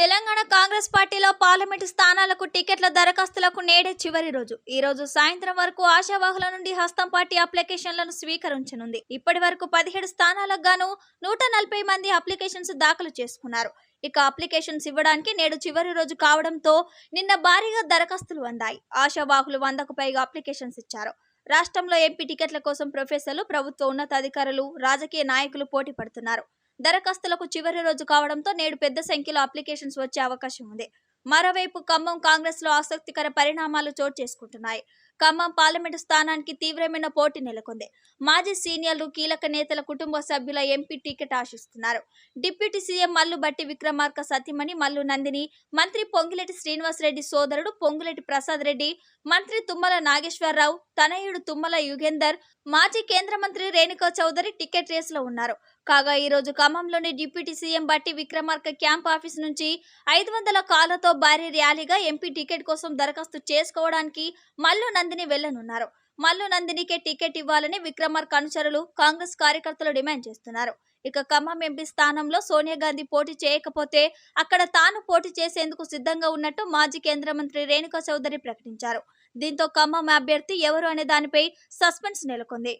తెలంగాణ కాంగ్రెస్ పార్టీలో పార్లమెంటు స్థానాలకు టికెట్ల దరఖాస్తులకు నేడే చివరి రోజు. ఈ రోజు సాయంత్రం వరకు ఆశావాహుల నుండి హస్తం పార్టీ అప్లికేషన్లను స్వీకరించనుంది. ఇప్పటి వరకు పదిహేడు స్థానాలకు గాను నూట నలభై మంది అప్లికేషన్స్ దాఖలు చేసుకున్నారు. ఇక అప్లికేషన్స్ ఇవ్వడానికి నేడు చివరి రోజు కావడంతో నిన్న భారీగా దరఖాస్తులు అందాయి. ఆశావాహులు వందకు పైగా అప్లికేషన్స్ ఇచ్చారు. రాష్ట్రంలో ఎంపీ టికెట్ల కోసం ప్రొఫెసర్లు ప్రభుత్వ ఉన్నతాధికారులు రాజకీయ నాయకులు పోటీ పడుతున్నారు. దరఖాస్తులకు చివరి రోజు కావడంతో నేడు పెద్ద సంఖ్యలో అప్లికేషన్స్ వచ్చే అవకాశం ఉంది. మరోవైపు ఖమ్మం కాంగ్రెస్లో ఆసక్తికర పరిణామాలు చోటు చేసుకుంటున్నాయి. ఖమ్మం పార్లమెంటు స్థానానికి తీవ్రమైన పోటీ నెలకొంది. మాజీ సీనియర్లు కీలక నేతల కుటుంబ సభ్యుల ఎంపీ టికెట్ ఆశిస్తున్నారు. డిప్యూటీ సీఎం మల్లు బట్టి విక్రమార్క సతీమణి మల్లు నందిని మంత్రి పొంగిరెడ్డి శ్రీనివాసరెడ్డి సోదరుడు పొంగులేటి ప్రసాద్ రెడ్డి మంత్రి తుమ్మల నాగేశ్వరరావు తనయుడు తుమ్మల యుగేందర్ మాజీ కేంద్ర మంత్రి రేణుకా చౌదరి టికెట్ రేసులో ఉన్నారు. కాగా ఈ రోజు ఖమ్మంలోని డిప్యూటీ సీఎం బట్టి విక్రమార్క క్యాంప్ ఆఫీస్ నుంచి ఐదు వందల కాళ్ళతో భారీ ర్యాలీగా ఎంపీ టికెట్ కోసం దరఖాస్తు చేసుకోవడానికి మల్లు నంది నందిని వెళ్ళనున్నారు మల్లు నందినికే టికెట్ ఇవ్వాలని విక్రమార్క అనుచరులు కాంగ్రెస్ కార్యకర్తలు డిమాండ్ చేస్తున్నారు. ఇక ఖమ్మం ఎంపీ స్థానంలో సోనియా గాంధీ పోటీ చేయకపోతే అక్కడ తాను పోటీ చేసేందుకు సిద్ధంగా ఉన్నట్టు మాజీ కేంద్ర మంత్రి రేణుకా చౌదరి ప్రకటించారు. దీంతో ఖమ్మం అభ్యర్థి ఎవరు అనే దానిపై సస్పెన్స్ నెలకొంది.